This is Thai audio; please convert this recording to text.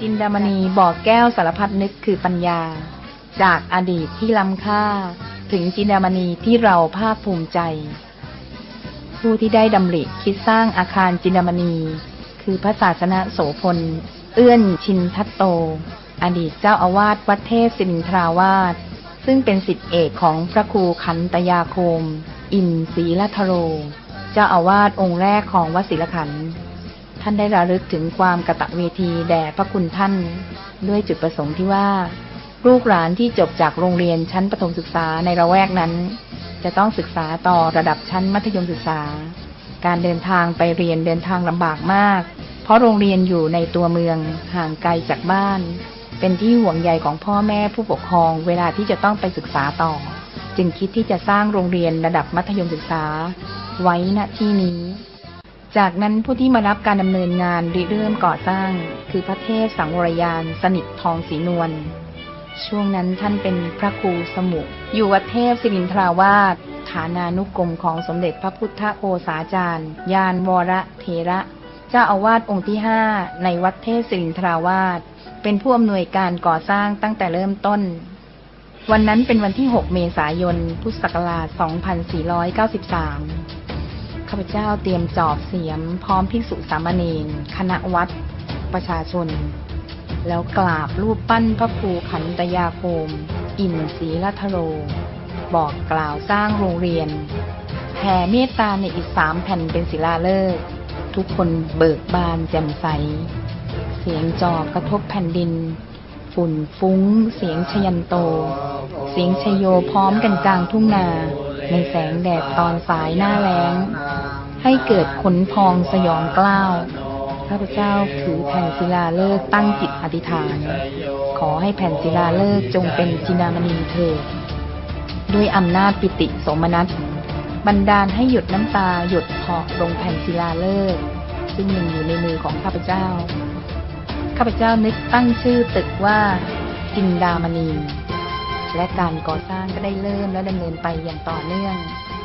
จินดามณีบอกแก้วสารพัดนึกคือปัญญา จากอดีตที่ล้ำค่า ถึงจินดามณีที่เราภาคภูมิใจ ผู้ที่ได้ดำริคิดสร้างอาคารจินดามณี คือพระศาสนาโสพล เอื้อนชินทัตโต อดีตเจ้าอาวาสวัดเทพสิรินทราวาสซึ่งเป็นสิทธิเอกของพระครูขันตยาโคม อินศรีลัทโร เจ้าอาวาสองค์แรกของวัดศิลขันธ์ ท่านได้ระลึกถึงความกระตเวทีแด่พระคุณท่าน ด้วยจุดประสงค์ที่ว่า ลูกหลานที่จบจากโรงเรียนชั้นประถมศึกษาในระแวกนั้น จะต้องศึกษาต่อระดับชั้นมัธยมศึกษา การเดินทางไปเรียนเดินทางลำบากมาก เพราะโรงเรียนอยู่ในตัวเมืองห่างไกลจากบ้าน เป็นที่ห่วงใยของพ่อแม่ผู้ปกครองเวลาที่จะต้องไปศึกษาต่อ จึงคิดที่จะสร้างโรงเรียนระดับมัธยมศึกษา ไว้ณที่นี้ จากนั้นผู้ที่มารับการดำเนินงานริเริ่มก่อสร้าง คือพระเทพสังวรยาน สนิททองศรีนวลช่วงนั้นท่านเป็นพระครูสมุ อยู่วัดเทพศิรินทราวาสฐานานุกรมของสมเด็จพระพุทธโอษาจารย์ ยานวรเทระ เจ้าอาวาสองค์ที่ห้าในวัดเทพศิรินทราวาสเป็นผู้อำนวยการก่อสร้างตั้งแต่เริ่มต้น วันนั้นเป็นวันที่ 6 เมษายน พุทธศักราช 2493 ข้าพเจ้าเตรียมจอบเสียมพร้อมภิกษุสามเณรคณะวัด ประชาชน แล้วกราบรูปปั้นพระครูขันตยาโคม อินศีลัทโร บอกกล่าวสร้างโรงเรียนแผ่เมตตาในอีกสามแผ่นเป็นศิลาฤกษ์ทุกคนเบิกบานแจ่มใส เสียงจอบกระทบแผ่นดิน ฝุ่นฟุ้ง เสียงชยันโต เสียงชโยพร้อมกันกลางทุ่งนา ในแสงแดดตอนสายหน้าแล้ง ให้เกิดขนพองสยองกล้าวข้าพเจ้าถือแผ่นศิลาฤกษ์ตั้งจิตอธิษฐาน ขอให้แผ่นศิลาฤกษ์จงเป็นจินามณีเถิดด้วยอำนาจปิติสมนัสบันดาลให้หยดน้ำตาหยดเพาะลงแผ่นศิลาฤกษ์ซึ่งยังอยู่ในมือของข้าพเจ้า ข้าพเจ้านึกตั้งชื่อตึกว่าจินดามณี และการก่อสร้างก็ได้เริ่มและดำเนินไปอย่างต่อเนื่อง